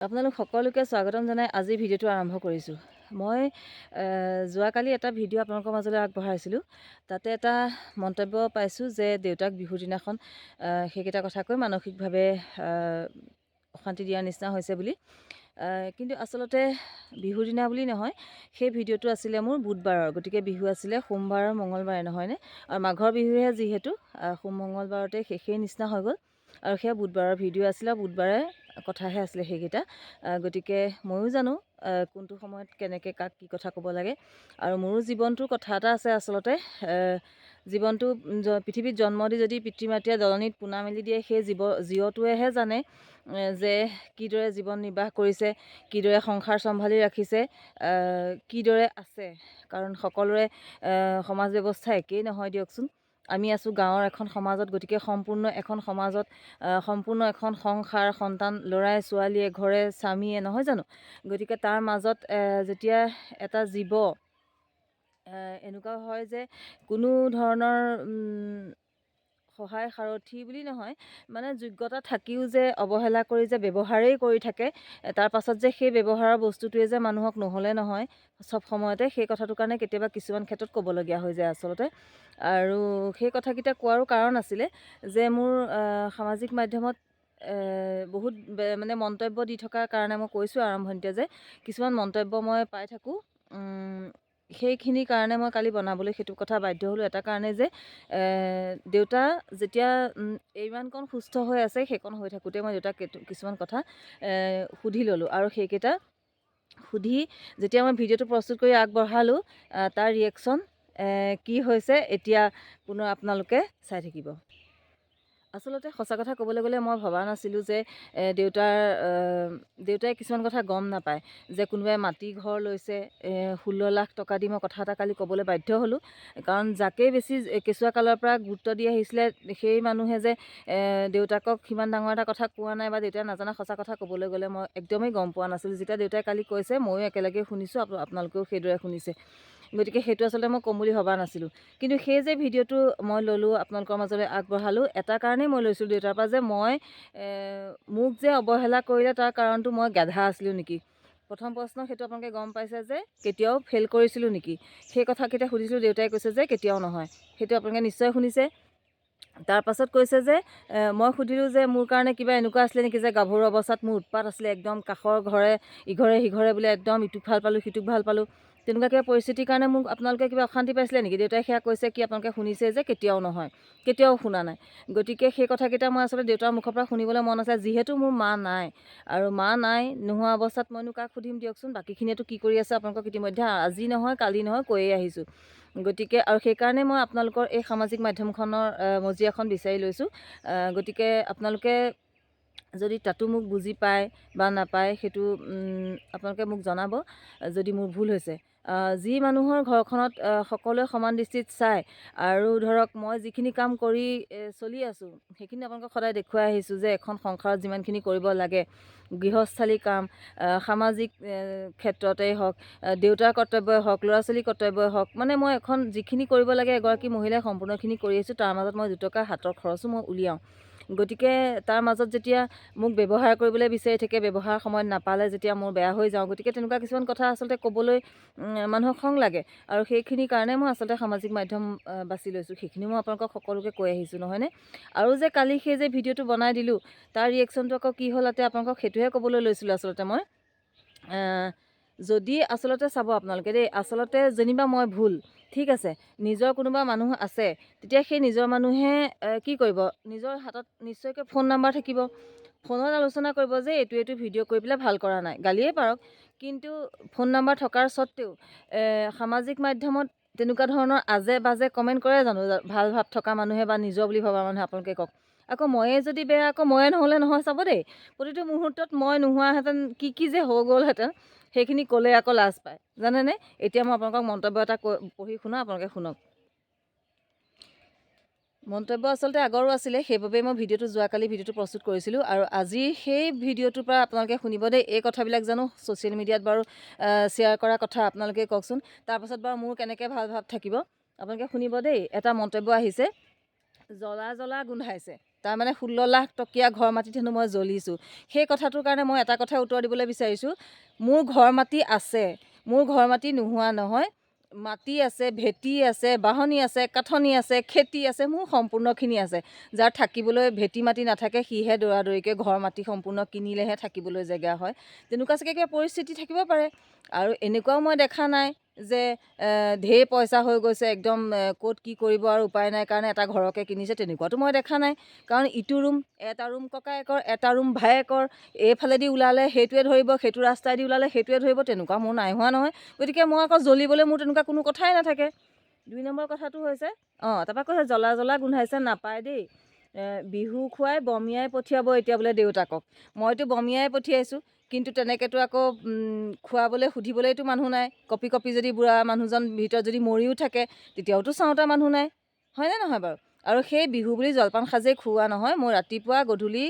আপোনালোক সকলোকে স্বাগতম জনাই আজি ভিডিঅ'টো আৰম্ভ কৰিছোঁ। মই যোৱাকালি এটা ভিডিঅ' আপোনালোকৰ মাজলৈ আগবঢ়াইছিলোঁ। তাতে এটা মন্তব্য পাইছোঁ যে দেউতাক বিহুৰ দিনাখন সেইকেইটা কথা কৈ মানসিকভাৱে অশান্তি দিয়াৰ নিচিনা হৈছে বুলি। কিন্তু আচলতে বিহুৰ দিনা বুলি নহয় সেই ভিডিঅ'টো আছিলে মোৰ বুধবাৰৰ। গতিকে বিহু আছিলে সোমবাৰ মঙলবাৰে নহয়নে? আৰু মাঘৰ বিহুহে যিহেতু সোম মঙলবাৰতে শেষেই নিচিনা হৈ গ'ল। আৰু সেয়া বুধবাৰৰ ভিডিঅ' আছিলে বুধবাৰে কথাহে আছিলে সেইকেইটা। গতিকে ময়ো জানো কোনটো সময়ত কেনেকৈ কাক কি কথা ক'ব লাগে। আৰু মোৰো জীৱনটোৰ কথা এটা আছে আচলতে জীৱনটো পৃথিৱীত জন্ম দি যদি পিতৃ মাতৃয়ে দলনিত পোনা মেলি দিয়ে সেই জীৱ জীৱটোৱেহে জানে যে কিদৰে জীৱন নিৰ্বাহ কৰিছে কিদৰে সংসাৰ চম্ভালি ৰাখিছে কিদৰে আছে। কাৰণ সকলোৰে সমাজ ব্যৱস্থা একেই নহয় দিয়কচোন। আমি আছোঁ গাঁৱৰ এখন সমাজত গতিকে সম্পূৰ্ণ এখন সমাজত সম্পূৰ্ণ এখন সংসাৰ সন্তান ল'ৰাই ছোৱালীয়ে ঘৰে স্বামীয়ে নহয় জানো? গতিকে তাৰ মাজত যেতিয়া এটা জীৱ এনেকুৱা হয় যে কোনো ধৰণৰ সহায় সাৰথি বুলি নহয় মানে যোগ্যতা থাকিও যে অৱহেলা কৰি যে ব্যৱহাৰেই কৰি থাকে তাৰ পাছত যে সেই ব্যৱহাৰৰ বস্তুটোৱে যে মানুহক নহ'লে নহয় চব সময়তে সেই কথাটোৰ কাৰণে কেতিয়াবা কিছুমান ক্ষেত্ৰত ক'বলগীয়া হৈ যায় আচলতে। আৰু সেই কথাকেইটা কোৱাৰো কাৰণ আছিলে যে মোৰ সামাজিক মাধ্যমত বহুত মানে মন্তব্য দি থকাৰ কাৰণে মই কৈছোঁ আৰম্ভণিতে যে কিছুমান মন্তব্য মই পাই থাকোঁ উম, সেইখিনিৰ কাৰণে মই কালি বনাবলৈ সেইটো কথা বাধ্য হ'লোঁ। এটা কাৰণে যে দেউতা যেতিয়া ইমানকণ সুস্থ হৈ আছে সেইকণ হৈ থাকোঁতে মই দেউতাক কিছুমান কথা সুধি ল'লোঁ আৰু সেইকেইটা সুধি যেতিয়া মই ভিডিঅ'টো প্ৰস্তুত কৰি আগবঢ়ালোঁ তাৰ ৰিয়েকশ্যন কি হৈছে এতিয়া পুনৰ আপোনালোকে চাই থাকিব। আচলতে সঁচা কথা ক'বলৈ গ'লে মই ভবা নাছিলোঁ যে দেউতাৰ দেউতাই কিছুমান কথা গম নাপায়। যে কোনোবাই মাটি ঘৰ লৈছে ষোল্ল লাখ টকা দি মই কথা এটা কালি ক'বলৈ বাধ্য হ'লোঁ। কাৰণ যাকেই বেছি কেঁচুৱা কালৰ পৰা গুৰুত্ব দি আহিছিলে সেই মানুহে যে দেউতাকক সিমান ডাঙৰ এটা কথা কোৱা নাই বা দেউতাই নাজানা সঁচা কথা ক'বলৈ গ'লে মই একদমেই গম পোৱা নাছিলোঁ। যেতিয়া দেউতাই কালি কৈছে ময়ো একেলগে শুনিছোঁ আপ- আপোনালোকেও সেইদৰে শুনিছে। গতিকে সেইটো আচলতে মই ক'ম বুলি ভবা নাছিলোঁ। কিন্তু সেই যে ভিডিঅ'টো মই ল'লোঁ আপোনালোকৰ মাজলৈ আগবঢ়ালোঁ এটা কাৰণেই মই লৈছিলোঁ দেউতাৰ পৰা যে মই মোক যে অৱহেলা কৰিলে তাৰ কাৰণটো মই গাধা আছিলোঁ নেকি? প্ৰথম প্ৰশ্ন সেইটো আপোনালোকে গম পাইছে যে কেতিয়াও ফেইল কৰিছিলোঁ নেকি? সেই কথাকেইটা সুধিছিলোঁ দেউতাই কৈছে যে কেতিয়াও নহয়। সেইটো আপোনালোকে নিশ্চয় শুনিছে। তাৰ পাছত কৈছে যে মই সুধিলোঁ যে মোৰ কাৰণে কিবা এনেকুৱা আছিলে নেকি যে গাভৰু অৱস্থাত মোৰ উৎপাত আছিলে একদম কাষৰ ঘৰে ইঘৰে সিঘৰে বোলে একদম ইটোক ভাল পালোঁ সিটোক ভাল পালোঁ। তেনেকুৱা কিবা পৰিস্থিতিৰ কাৰণে মোক আপোনালোকে কিবা অশান্তি পাইছিলে নেকি? দেউতাই সেয়া কৈছে কি আপোনালোকে শুনিছে যে কেতিয়াও নহয় কেতিয়াও শুনা নাই। গতিকে সেই কথাকেইটা মই আচলতে দেউতাৰ মুখৰ পৰা শুনিবলৈ মন আছে যিহেতু মোৰ মা নাই। আৰু মা নাই নোহোৱা অৱস্থাত মইনো কাক সুধিম দিয়কচোন? বাকীখিনিয়েতো কি কৰি আছে আপোনালোকক ইতিমধ্যে? আজি নহয় কালি নহয় কৈয়ে আহিছোঁ। গতিকে আৰু সেইকাৰণে মই আপোনালোকৰ এই সামাজিক মাধ্যমখনৰ মজিয়াখন বিচাৰি লৈছোঁ। গতিকে আপোনালোকে যদি তাতো মোক বুজি পায় বা নাপায় সেইটো আপোনালোকে মোক জনাব যদি মোৰ ভুল হৈছে। যি মানুহৰ ঘৰখনত সকলোৱে সমান দৃষ্টিত চায় আৰু ধৰক মই যিখিনি কাম কৰি চলি আছোঁ সেইখিনি আপোনালোকক সদায় দেখুৱাই আহিছোঁ যে এখন সংসাৰত যিমানখিনি কৰিব লাগে গৃহস্থালী কাম সামাজিক ক্ষেত্ৰতেই হওক দেউতাৰ কৰ্তব্যই হওক ল'ৰা ছোৱালীৰ কৰ্তব্যই হওক মানে মই এখন যিখিনি কৰিব লাগে এগৰাকী মহিলাই সম্পূৰ্ণখিনি কৰি আহিছোঁ তাৰ মাজত মই দুটকা হাতৰ খৰচো মই উলিয়াওঁ। গতিকে তাৰ মাজত যেতিয়া মোক ব্যৱহাৰ কৰিবলৈ বিচাৰি থাকে ব্যৱহাৰ সময়ত নাপালে যেতিয়া মোৰ বেয়া হৈ যাওঁ গতিকে তেনেকুৱা কিছুমান কথা আচলতে ক'বলৈ মানুহক খং লাগে। আৰু সেইখিনিৰ কাৰণে মই আচলতে সামাজিক মাধ্যম বাছি লৈছোঁ। সেইখিনি মই আপোনালোকক সকলোকে কৈ আহিছোঁ নহয়নে? আৰু যে কালি সেই যে ভিডিঅ'টো বনাই দিলোঁ তাৰ ৰিয়েকশ্যনটো আকৌ কি হ'ল তাতে আপোনালোকক সেইটোহে ক'বলৈ লৈছিলোঁ আচলতে মই। যদি আচলতে চাব আপোনালোকে দেই আচলতে যেনিবা মই ভুল ঠিক আছে নিজৰ কোনোবা মানুহ আছে তেতিয়া সেই নিজৰ মানুহে কি কৰিব? নিজৰ হাতত নিশ্চয়কৈ ফোন নাম্বাৰ থাকিব। ফোনত আলোচনা কৰিব যে এইটো এইটো ভিডিঅ' কৰি পেলাই ভাল কৰা নাই গালিয়ে পাৰক। কিন্তু ফোন নাম্বাৰ থকাৰ স্বত্তেও সামাজিক মাধ্যমত তেনেকুৱা ধৰণৰ আজে বাজে কমেণ্ট কৰে জানো ভাল ভাৱ থকা মানুহে বা নিজৰ বুলি ভবা মানুহে আপোনালোকে কওক। আকৌ ময়ে যদি বেয়া আকৌ ময়ে নহ'লে নহয় চাব দেই। প্ৰতিটো মুহূৰ্তত মই নোহোৱাহেঁতেন কি কি যে হৈ গ'লহেঁতেন। সেইখিনি ক'লে আকৌ লাজ পায়। জানেনে? এতিয়া মই আপোনালোকক মন্তব্য এটা পঢ়ি শুনাওঁ আপোনালোকে শুনক। মন্তব্য আচলতে আগৰো আছিলে সেইবাবেই মই ভিডিঅ'টো যোৱাকালি ভিডিঅ'টো প্ৰস্তুত কৰিছিলোঁ আৰু আজি সেই ভিডিঅ'টোৰ পৰা আপোনালোকে শুনিব দেই এই কথাবিলাক জানো ছ'চিয়েল মিডিয়াত বাৰু শ্বেয়াৰ কৰা কথা আপোনালোকে কওকচোন তাৰপাছত বাৰু মোৰ কেনেকৈ ভাল ভাৱ থাকিব আপোনালোকে শুনিব দেই এটা মন্তব্য আহিছে জ্বলা জ্বলা গোন্ধাইছে। তাৰমানে ষোল্ল লাখ টকীয়া ঘৰ মাটিত হেনো মই জ্বলিছোঁ। সেই কথাটোৰ কাৰণে মই এটা কথা উত্তৰ দিবলৈ বিচাৰিছোঁ। মোৰ ঘৰ মাটি আছে মোৰ ঘৰ মাটি নোহোৱা নহয়। মাটি আছে ভেটি আছে বাহনি আছে কাঠনি আছে খেতি আছে মোৰ সম্পূৰ্ণখিনি আছে। যাৰ থাকিবলৈ ভেটি মাটি নাথাকে সিহে দৌৰা দৌৰিকৈ ঘৰ মাটি সম্পূৰ্ণ কিনিলেহে থাকিবলৈ জেগা হয়। তেনেকুৱা চাগে কিবা পৰিস্থিতি থাকিব পাৰে। আৰু এনেকুৱাও মই দেখা নাই। যে ঢেৰ পইচা হৈ গৈছে একদম ক'ত কি কৰিব আৰু উপায় নাই কাৰণে এটা ঘৰকে কিনিছে তেনেকুৱাতো মই দেখা নাই। কাৰণ ইটো ৰুম এটা ৰুম ককায়েকৰ এটা ৰুম ভায়েকৰ এইফালেদি ওলালে সেইটোৱে ধৰিব সেইটো ৰাস্তাইদি ওলালে সেইটোৱে ধৰিব তেনেকুৱা মোৰ নাই হোৱা নহয়। গতিকে মই আকৌ জ্বলিবলৈ মোৰ তেনেকুৱা কোনো কথাই নাথাকে। দুই নম্বৰ কথাটো হৈছে অঁ তাৰপৰা কৈছে জ্বলা জ্বলা গোন্ধাইছে নাপায় দেই। বিহু খুৱাই বমিয়াই পঠিয়াব এতিয়া বোলে দেউতাকক। মইতো বমিয়াই পঠিয়াইছোঁ। কিন্তু তেনেকৈতো আকৌ খুৱাবলৈ সুধিবলৈতো মানুহ নাই। কপি কপি যদি বুঢ়া মানুহজন ভিতৰত যদি মৰিও থাকে তেতিয়াওতো চাওঁতা মানুহ নাই। হয়নে নহয় বাৰু? আৰু সেই বিহু বুলি জলপান সাজেই খুওৱা নহয়। মোৰ ৰাতিপুৱা গধূলি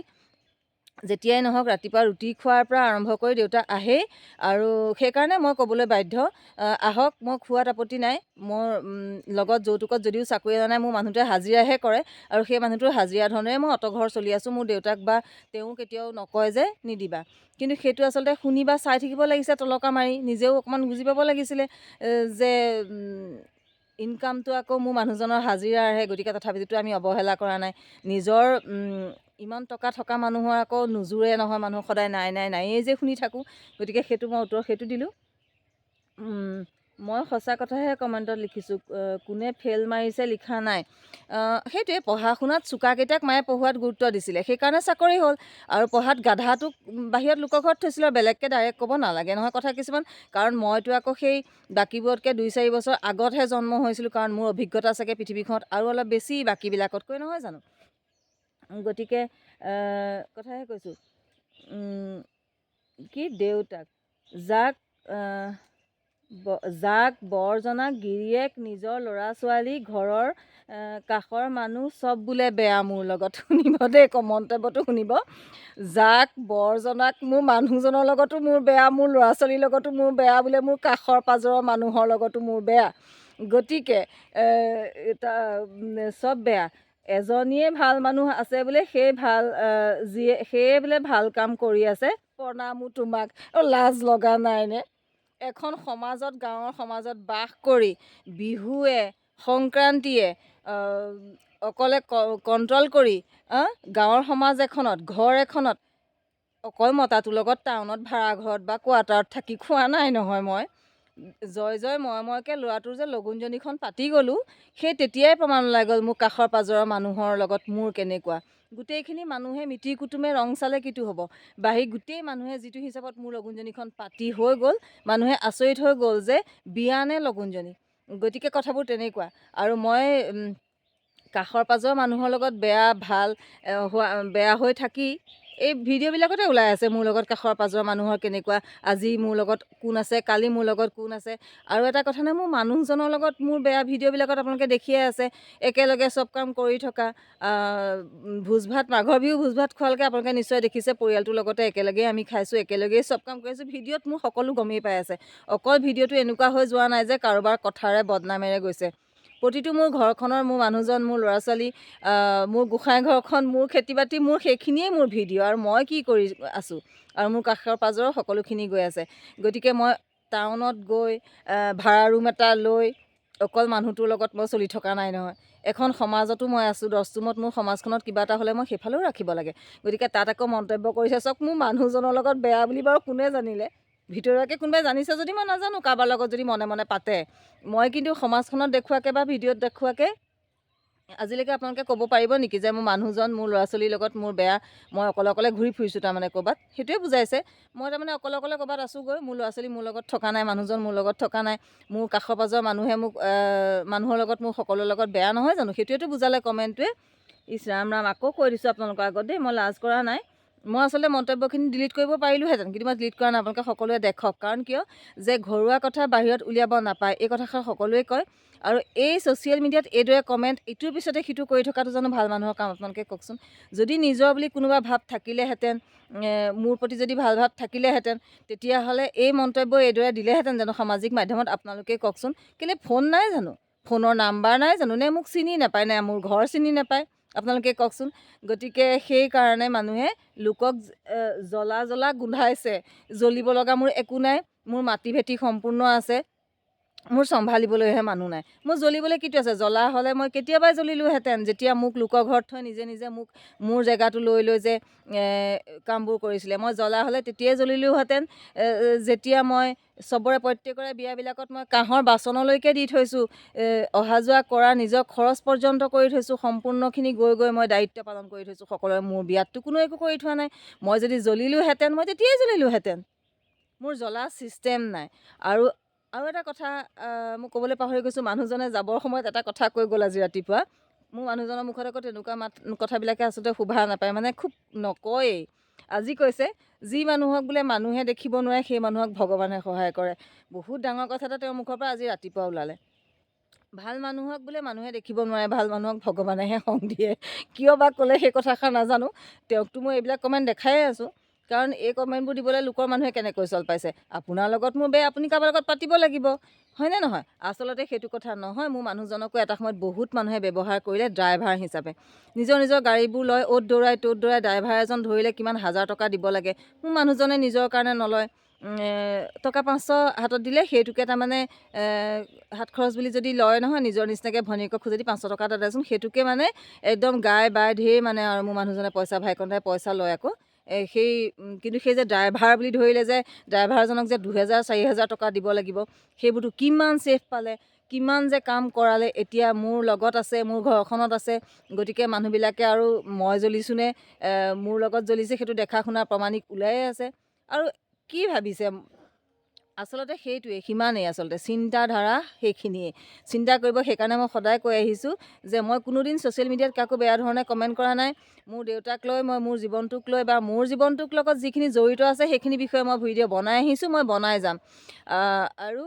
যেতিয়াই নহওক ৰাতিপুৱা ৰুটি খোৱাৰ পৰা আৰম্ভ কৰি দেউতা আহেই আৰু সেইকাৰণে মই ক'বলৈ বাধ্য। আহ, আহক মই খোৱাত আপত্তি নাই। মোৰ লগত যৌতুকত যদিও চাকৰি এটা নাই মোৰ মানুহটোৱে হাজিৰাহে কৰে আৰু সেই মানুহটোৰ হাজিৰা ধৰণেৰে মই অত ঘৰ চলি আছোঁ। মোৰ দেউতাক বা তেওঁ কেতিয়াও নকয় যে নিদিবা। কিন্তু সেইটো আচলতে শুনি বা চাই থাকিব লাগিছে তলকা মাৰি। নিজেও অকণমান বুজি পাব লাগিছিলে যে ইনকামটো আকৌ মোৰ মানুহজনৰ হাজিৰাৰহে। গতিকে তথাপিতো আমি অৱহেলা কৰা নাই। নিজৰ ইমান টকা থকা মানুহৰ আকৌ নোজোৰে নহয় মানুহ সদায় নাই নাই নায়েই যে শুনি থাকোঁ। গতিকে সেইটো মই উত্তৰ সেইটো দিলোঁ। মই সঁচা কথাহে কমেণ্টত লিখিছোঁ কোনে ফেইল মাৰিছে লিখা নাই। সেইটোৱে পঢ়া শুনাত চোকাকেইটাক মায়ে পঢ়োৱাত গুৰুত্ব দিছিলে সেইকাৰণে চাকৰি হ'ল। আৰু পঢ়াত গাধাটোক বাহিৰত লোকৰ ঘৰত থৈছিলে বেলেগকৈ ডাইৰেক্ট ক'ব নালাগে নহয় কথা কিছুমান। কাৰণ মইতো আকৌ সেই বাকীবোৰতকৈ দুই চাৰি বছৰ আগতহে জন্ম হৈছিলোঁ কাৰণ মোৰ অভিজ্ঞতা চাগে পৃথিৱীখনত আৰু অলপ বেছি বাকীবিলাকতকৈ নহয় জানো? গতিকে কথাহে কৈছোঁ কি দেউতাক? যাক যাক বৰজনাক গিৰিয়েক নিজৰ ল'ৰা ছোৱালী ঘৰৰ কাষৰ মানুহ চব বোলে বেয়া মোৰ লগত শুনিব দেই ক মন্তব্যটো শুনিব। যাক বৰজনাক মোৰ মানুহজনৰ লগতো মোৰ বেয়া মোৰ ল'ৰা ছোৱালীৰ লগতো মোৰ বেয়া বোলে মোৰ কাষৰ পাজৰৰ মানুহৰ লগতো মোৰ বেয়া। গতিকে চব বেয়া। এজনীয়ে ভাল মানুহ আছে বোলে সেই ভাল যিয়ে সেয়ে বোলে ভাল কাম কৰি আছে। প্ৰণামো তোমাক। লাজ লগা নাইনে এখন সমাজত গাঁৱৰ সমাজত বাস কৰি বিহুৱে সংক্ৰান্তিয়ে অকলে কণ্ট্ৰল কৰি গাঁৱৰ সমাজ এখনত ঘৰ এখনত অকল মতাটোৰ লগত টাউনত ভাড়া ঘৰত বা কোৱাৰ্টাৰত থাকি খোৱা নাই নহয় মই। জয় জয় মই মইকৈ ল'ৰাটোৰ যে লগুণজনীখন পাতি গ'লোঁ সেই তেতিয়াই প্ৰমাণ ওলাই গ'ল মোৰ কাষৰ পাজৰৰ মানুহৰ লগত মোৰ কেনেকুৱা। গোটেইখিনি মানুহে মিতিৰ কুটুমে ৰং চালে কিটো হ'ব? বাঢ়ি গোটেই মানুহে যিটো হিচাপত মোৰ লগুণজনীখন পাতি হৈ গ'ল মানুহে আচৰিত হৈ গ'ল যে বিয়া নে লগুণজনী। গতিকে কথাবোৰ তেনেকুৱা। আৰু মই কাষৰ পাজৰ মানুহৰ লগত বেয়া ভাল হোৱা বেয়া হৈ থাকি এই ভিডিঅ'বিলাকতে ওলাই আছে মোৰ লগত কাষৰ পাজৰ মানুহৰ কেনেকুৱা আজি মোৰ লগত কোন আছে কালি মোৰ লগত কোন আছে। আৰু এটা কথা নহয় মোৰ মানুহজনৰ লগত মোৰ বেয়া ভিডিঅ'বিলাকত আপোনালোকে দেখিয়ে আছে একেলগে চব কাম কৰি থকা ভোজ ভাত মাঘৰ বিহু ভোজ ভাত খোৱালৈকে আপোনালোকে নিশ্চয় দেখিছে পৰিয়ালটোৰ লগতে একেলগেই আমি খাইছোঁ একেলগেই চব কাম কৰিছোঁ। ভিডিঅ'ত মোৰ সকলো গমেই পাই আছে অকল ভিডিঅ'টো এনেকুৱা হৈ যোৱা নাই যে কাৰোবাৰ কথাৰে বদনামেৰে গৈছে। প্ৰতিটো মোৰ ঘৰখনৰ মোৰ মানুহজন মোৰ ল'ৰা ছোৱালী মোৰ গোঁসাই ঘৰখন মোৰ খেতি বাতি মোৰ সেইখিনিয়ে মোৰ ভিডিঅ' আৰু মই কি কৰি আছোঁ? আৰু মোৰ কাষৰ পাজৰৰ সকলোখিনি গৈ আছে। গতিকে মই টাউনত গৈ ভাড়া ৰুম এটা লৈ অকল মানুহটোৰ লগত মই চলি থকা নাই নহয়। এখন সমাজতো মই আছোঁ। দস্তুমত মোৰ সমাজখনত কিবা এটা হ'লে মই সেইফালেও ৰাখিব লাগে। গতিকে তাত আকৌ মন্তব্য কৰিছে চাওক মোৰ মানুহজনৰ লগত বেয়া বুলি বাৰু কোনে জানিলে? ভিতৰুৱাকৈ কোনোবাই জানিছে যদি মই নাজানো কাৰোবাৰ লগত যদি মনে মনে পাতে। মই কিন্তু সমাজখনত দেখুৱাকৈ বা ভিডিঅ'ত দেখুৱাকৈ আজিলৈকে আপোনালোকে ক'ব পাৰিব নেকি যে মোৰ মানুহজন মোৰ ল'ৰা ছোৱালীৰ লগত মোৰ বেয়া মই অকলে অকলে ঘূৰি ফুৰিছোঁ তাৰমানে ক'ৰবাত? সেইটোৱে বুজাইছে। মই তাৰমানে অকলে অকলে ক'ৰবাত আছোঁগৈ মোৰ ল'ৰা ছোৱালী মোৰ লগত থকা নাই মানুহজন মোৰ লগত থকা নাই মোৰ কাষৰ পাজৰ মানুহে মোক মানুহৰ লগত মোৰ সকলোৰে লগত বেয়া নহয় জানো? সেইটোৱেতো বুজালে কমেণ্টটোৱে। ইছ ৰাম ৰাম আকৌ কৈ দিছোঁ আপোনালোকৰ আগত দেই মই লাজ কৰা নাই। মই আচলতে মন্তব্যখিনি ডিলিট কৰিব পাৰিলোঁহেঁতেন, কিন্তু মই ডিলিট কৰা নাই, আপোনালোকে সকলোৱে দেখক। কাৰণ কিয়? যে ঘৰুৱা কথা বাহিৰত উলিয়াব নাপায়, এই কথাষাৰ সকলোৱে কয়। আৰু এই ছ'চিয়েল মিডিয়াত এইদৰে কমেণ্ট ইটোৰ পিছতে সিটো কৰি থকাটো জানো ভালো মানুহৰ কাম? আপোনালোকে কওকচোন। যদি নিজৰ বুলি কোনোবা ভাৱ থাকিলেহেঁতেন মোৰ প্ৰতি যদি ভালো ভাৱ থাকিলেহেঁতেন, তেতিয়াহ'লে এই মন্তব্য এইদৰে দিলেহেঁতেন জানো সামাজিক মাধ্যমত আপোনালোকে কওকচোন। কেলৈ ফোন নাই জানো? ফোনৰ নাম্বাৰ নাই জানো? নে মোক চিনি নাপায়? নে মোৰ ঘৰ চিনি নাপায়? আপোনালোকে কওকচোন গতিকে সেইকাৰণে মানুহে লোকক জ্বলা জ্বলা গোন্ধাইছে। জ্বলিব লগা মোৰ একো নাই মোৰ মাটি ভেটি সম্পূৰ্ণ আছে। মোৰ চম্ভালিবলৈহে মানুহ নাই। মোৰ জ্বলিবলৈ কিটো আছে? জ্বলা হ'লে মই কেতিয়াবাই জ্বলিলোহেঁতেন। যেতিয়া মোক লোকৰ ঘৰত থৈ নিজে নিজে মোক মোৰ জেগাটো লৈ লৈ যে কামবোৰ কৰিছিলে। মই জ্বলা হ'লে তেতিয়াই জ্বলিলোহেঁতেন। যেতিয়া মই চবৰে প্ৰত্যেকৰে বিয়াবিলাকত মই কাঁহৰ বাচনলৈকে দি থৈছোঁ অহা যোৱা কৰা নিজৰ খৰচ পৰ্যন্ত কৰি থৈছোঁ সম্পূৰ্ণখিনি গৈ গৈ মই দায়িত্ব পালন কৰি থৈছোঁ সকলোৰে মোৰ বিয়াততো কোনো একো কৰি থোৱা নাই। মই যদি জ্বলিলোহেঁতেন মই তেতিয়াই জ্বলিলোহেঁতেন। মোৰ জ্বলা ছিষ্টেম নাই। আৰু আৰু এটা কথা মই ক'বলৈ পাহৰি গৈছোঁ মানুহজনে যাবৰ সময়ত এটা কথা কৈ গ'ল আজি ৰাতিপুৱা। মোৰ মানুহজনৰ মুখত আকৌ তেনেকুৱা মাত কথাবিলাকে আচলতে শোভা নাপায় মানে খুব নকয়েই। আজি কৈছে যি মানুহক বোলে মানুহে দেখিব নোৱাৰে সেই মানুহক ভগৱানে সহায় কৰে। বহুত ডাঙৰ কথা এটা তেওঁৰ মুখৰ পৰা আজি ৰাতিপুৱা ওলালে। ভাল মানুহক বোলে মানুহে দেখিব নোৱাৰে ভাল মানুহক ভগৱানেহে সং দিয়ে। কিয় বা ক'লে সেই কথাষাৰ নাজানো তেওঁকতো মই এইবিলাক কমেণ্ট দেখায়ে আছোঁ। কাৰণ এই কমেণ্টবোৰ দিবলৈ লোকৰ মানুহে কেনেকৈ চল পাইছে? আপোনাৰ লগত মোৰ বেয়া আপুনি কাৰোবাৰ লগত পাতিব লাগিব। হয়নে নহয়? আচলতে সেইটো কথা নহয়। মোৰ মানুহজনকো এটা সময়ত বহুত মানুহে ব্যৱহাৰ কৰিলে ড্ৰাইভাৰ হিচাপে। নিজৰ নিজৰ গাড়ীবোৰ লয় অ'ত দৌৰাই ত'ত দৌৰাই ড্ৰাইভাৰ এজন ধৰিলে কিমান হাজাৰ টকা দিব লাগে। মোৰ মানুহজনে নিজৰ কাৰণে নলয়। টকা পাঁচশ হাতত দিলে সেইটোকে তাৰমানে হাত খৰচ বুলি যদি লয় নহয় নিজৰ নিচিনাকৈ ভনীয়েকক খুজি পাঁচশ টকা এটা দেচোন সেইটোকে মানে একদম গাই বাই ঢেৰ মানে আৰু মোৰ মানুহজনে পইচা ভাইকণ্ঠাই পইচা লয় আকৌ। সেই কিন্তু সেই যে ড্ৰাইভাৰ বুলি ধৰিলে যে ড্ৰাইভাৰজনক যে দুহেজাৰ চাৰি হেজাৰ টকা দিব লাগিব সেইবোৰতো কিমান ছেফ পালে কিমান যে কাম কৰালে এতিয়া মোৰ লগত আছে মোৰ ঘৰখনত আছে গতিকে মানুহবিলাকে আৰু মই জ্বলিছোঁনে মোৰ লগত জ্বলিছে সেইটো দেখা শুনা প্ৰমাণিক ওলায়ে আছে। আৰু কি ভাবিছে? আচলতে সেইটোৱে, সিমানেই আচলতে। চিন্তাধাৰা সেইখিনিয়ে চিন্তা কৰিব সেইকাৰণে মই সদায় কৈ আহিছোঁ যে মই কোনোদিন ছ'চিয়েল মিডিয়াত কাকো বেয়া ধৰণে কমেণ্ট কৰা নাই। মোৰ দেউতাক লৈ, মই মোৰ জীৱনটোক লৈ বা মোৰ জীৱনটোক লগত যিখিনি জড়িত আছে সেইখিনি বিষয়ে মই ভিডিঅ' বনাই আহিছোঁ, মই বনাই যাম। আৰু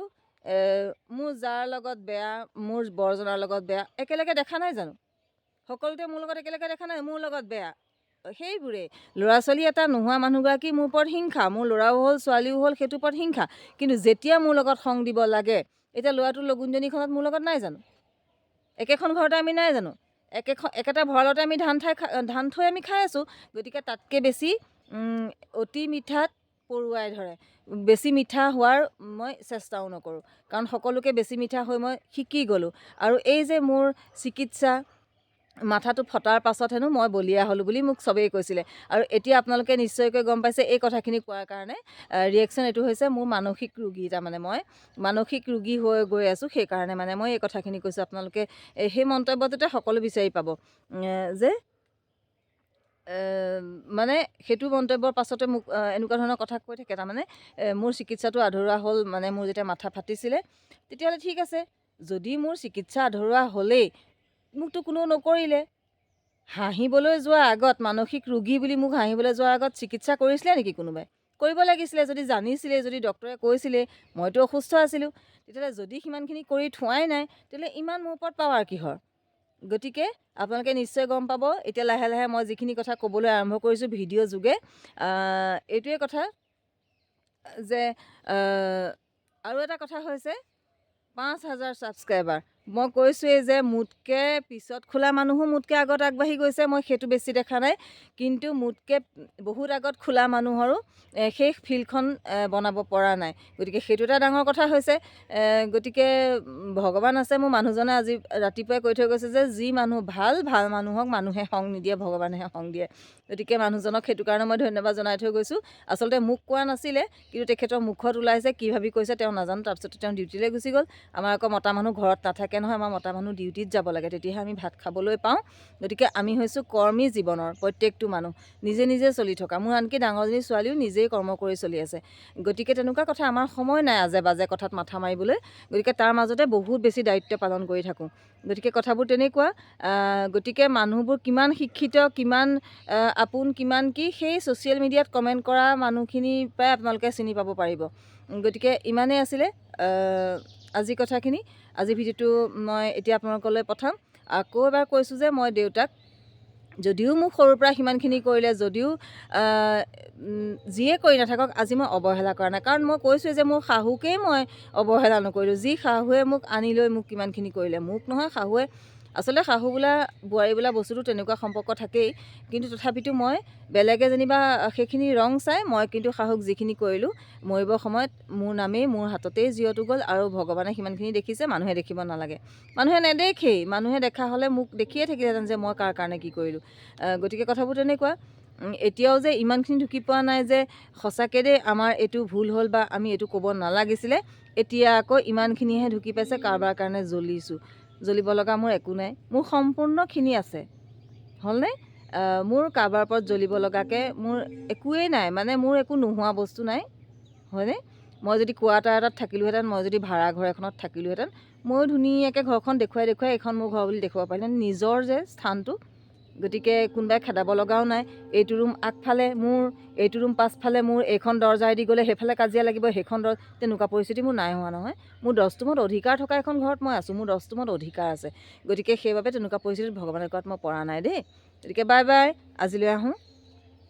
মোৰ যাৰ লগত বেয়া, মোৰ বৰজনাৰ লগত বেয়া, একেলগে দেখা নাই জানো? সকলোতে মোৰ লগত একেলগে দেখা নাই, মোৰ লগত বেয়া। সেইবোৰেই। ল'ৰা ছোৱালী এটা নোহোৱা মানুহগৰাকী মোৰ ওপৰত হিংসা মোৰ ল'ৰাও হ'ল ছোৱালীও হ'ল সেইটোৰ ওপৰত হিংসা। কিন্তু যেতিয়া মোৰ লগত সং দিব লাগে এতিয়া ল'ৰাটোৰ লগুণজনীখনত মোৰ লগত নাই জানো? একেখন ঘৰতে আমি নাই জানো? একেখন একেটা ভঁৰালতে আমি ধান ঠাই ধান থৈ আমি খাই আছোঁ গতিকে তাতকৈ বেছি অতি মিঠাত পৰুৱাই ধৰে। বেছি মিঠা হোৱাৰ মই চেষ্টাও নকৰোঁ কাৰণ সকলোকে বেছি মিঠা হৈ মই শিকি গ'লোঁ। আৰু এই যে মোৰ চিকিৎসা মাথাটো ফটাৰ পাছত হেনো মই বলিয়া হ'লোঁ বুলি মোক চবেই কৈছিলে। আৰু এতিয়া আপোনালোকে নিশ্চয়কৈ গম পাইছে এই কথাখিনি কোৱাৰ কাৰণে ৰিয়েকশ্যন এইটো হৈছে মোৰ মানসিক ৰোগী তাৰমানে মই। মানসিক ৰোগী হৈ গৈ আছোঁ সেইকাৰণে মানে মই এই কথাখিনি কৈছোঁ। আপোনালোকে সেই মন্তব্যটোতে সকলো বিচাৰি পাব যে মানে সেইটো মন্তব্যৰ পাছতে মোক এনেকুৱা ধৰণৰ কথা কৈ থাকে তাৰমানে মোৰ চিকিৎসাটো আধৰুৱা হ'ল মানে মোৰ যেতিয়া মাথা ফাটিছিলে তেতিয়াহ'লে ঠিক আছে। যদি মোৰ চিকিৎসা আধৰুৱা হ'লেই মোকতো কোনেও নকৰিলে। হাঁহিবলৈ যোৱাৰ আগত মানসিক ৰোগী বুলি মোক হাঁহিবলৈ যোৱাৰ আগত চিকিৎসা কৰিছিলে নেকি কোনোবাই? কৰিব লাগিছিলে যদি জানিছিলে যদি ডক্টৰে কৈছিলে মইতো অসুস্থ আছিলোঁ। তেতিয়াহ'লে যদি সিমানখিনি কৰি থোৱাই নাই তেতিয়াহ'লে ইমান মোৰ ওপৰত পাৱাৰ কিহৰ? গতিকে আপোনালোকে নিশ্চয় গম পাব এতিয়া লাহে লাহে মই যিখিনি কথা ক'বলৈ আৰম্ভ কৰিছোঁ ভিডিঅ' যোগে এইটোৱে কথা যে আৰু এটা কথা হৈছে পাঁচ হাজাৰ ছাবস্ক্ৰাইবাৰ। মই কৈছোঁৱেই যে মোতকৈ পিছত খোলা মানুহো মোতকৈ আগত আগবাঢ়ি গৈছে মই সেইটো বেছি দেখা নাই। কিন্তু মোতকৈ বহুত আগত খোলা মানুহৰো সেই ফিল্ডখন বনাব পৰা নাই। গতিকে সেইটো এটা ডাঙৰ কথা হৈছে। গতিকে ভগৱান আছে মোৰ মানুহজনে আজি ৰাতিপুৱাই কৈ থৈ গৈছে যে যি মানুহ ভাল ভাল মানুহক মানুহে সং নিদিয়ে ভগৱানেহে সং দিয়ে। গতিকে মানুহজনক সেইটো কাৰণে মই ধন্যবাদ জনাই থৈ গৈছোঁ। আচলতে মোক কোৱা নাছিলে, কিন্তু তেখেতৰ মুখত ওলাইছে, কি ভাবি কৈছে তেওঁ নাজানো, তাৰপিছতে তেওঁ ডিউটিলৈ গুচি গ'ল। আমাৰ আকৌ মতা মানুহ ঘৰত নাথাকে নহয়, আমাৰ মতা মানুহ ডিউটিত যাব লাগে, তেতিয়াহে আমি ভাত খাবলৈ পাওঁ। গতিকে আমি হৈছোঁ কৰ্মী জীৱনৰ প্ৰত্যেকটো মানুহ, নিজে নিজে চলি থকা। মোৰ আনকি ডাঙৰজনী ছোৱালীও নিজেই কৰ্ম কৰি চলি আছে। গতিকে তেনেকুৱা কথা আমাৰ সময় নাই আজে বাজে কথাত মাথা মাৰিবলৈ। গতিকে তাৰ মাজতে বহুত বেছি দায়িত্ব পালন কৰি থাকোঁ। গতিকে কথাবোৰ তেনেকুৱা গতিকে মানুহবোৰ কিমান শিক্ষিত কিমান আপোন কিমান কি সেই ছ'চিয়েল মিডিয়াত কমেণ্ট কৰা মানুহখিনিৰ পৰাই আপোনালোকে চিনি পাব পাৰিব। গতিকে ইমানেই আছিলে আজি কথাখিনি। আজি ভিডিঅ'টো মই এতিয়া আপোনালোকলৈ পঠাম। আকৌ এবাৰ কৈছোঁ যে মই দেউতাক যদিও মোক সৰুৰ পৰা সিমানখিনি কৰিলে, যদিও যিয়ে কৰি নাথাকক, আজি মই অৱহেলা কৰা নাই। কাৰণ মই কৈছোঁৱে যে মোৰ শাহুকেই মই অৱহেলা নকৰিলোঁ। যি শাহুৱে মোক আনি লৈ মোক কিমানখিনি কৰিলে, মোক নহয়, শাহুৱে আচলতে শাহু বোলা বোৱাৰী বোলা বস্তুটো তেনেকুৱা সম্পৰ্ক থাকেই। কিন্তু তথাপিতো মই বেলেগে যেনিবা সেইখিনি ৰং চাই মই কিন্তু শাহুক যিখিনি কৰিলোঁ মৰিবৰ সময়ত মোৰ নামেই মোৰ হাততেই জীয়টো গ'ল আৰু ভগৱানে সিমানখিনি দেখিছে মানুহে দেখিব নালাগে। মানুহে নেদেখেই মানুহে দেখা হ'লে মোক দেখিয়ে থাকিলেহেঁতেন যে মই কাৰ কাৰণে কি কৰিলোঁ। গতিকে কথাবোৰ তেনেকুৱা। এতিয়াও যে ইমানখিনি ঢুকি পোৱা নাই যে সঁচাকৈ দেই আমাৰ এইটো ভুল হ'ল বা আমি এইটো ক'ব নালাগিছিলে এতিয়া আকৌ ইমানখিনিহে ঢুকি পাইছে কাৰোবাৰ কাৰণে জ্বলিছোঁ। জ্বলিব লগা মোৰ একো নাই। মোৰ সম্পূৰ্ণখিনি আছে। হ'লনে? মোৰ কাৰোবাৰ ওপৰত জ্বলিব লগাকৈ মোৰ একোৱেই নাই। মানে মোৰ একো নোহোৱা বস্তু নাই। হয়নে? মই যদি কোৱাৰ্টাৰ এটাত থাকিলোহেঁতেন মই যদি ভাড়া ঘৰ এখনত থাকিলোহেঁতেন ময়ো ধুনীয়াকৈ ঘৰখন দেখুৱাই দেখুৱাই এইখন মোৰ ঘৰ বুলি দেখুৱাব পাৰিলোঁ। নিজৰ যে স্থানটো গতিকে কোনোবাই খেদাব লগাও নাই। এইটো ৰুম আগফালে মোৰ, এইটো ৰুম পাছফালে মোৰ, এইখন দৰ্জাইদি গ'লে সেইফালে কাজিয়া লাগিব, সেইখন দৰ তেনেকুৱা পৰিস্থিতি মোৰ নাই হোৱা নহয়। মোৰ দহটোমত অধিকাৰ থকা এখন ঘৰত মই আছোঁ, মোৰ দহটোমত অধিকাৰ আছে। গতিকে সেইবাবে তেনেকুৱা পৰিস্থিতিত ভগৱানৰ কৰাত মই পৰা নাই দেই। গতিকে বাই বাই, আজিলৈ আহোঁ।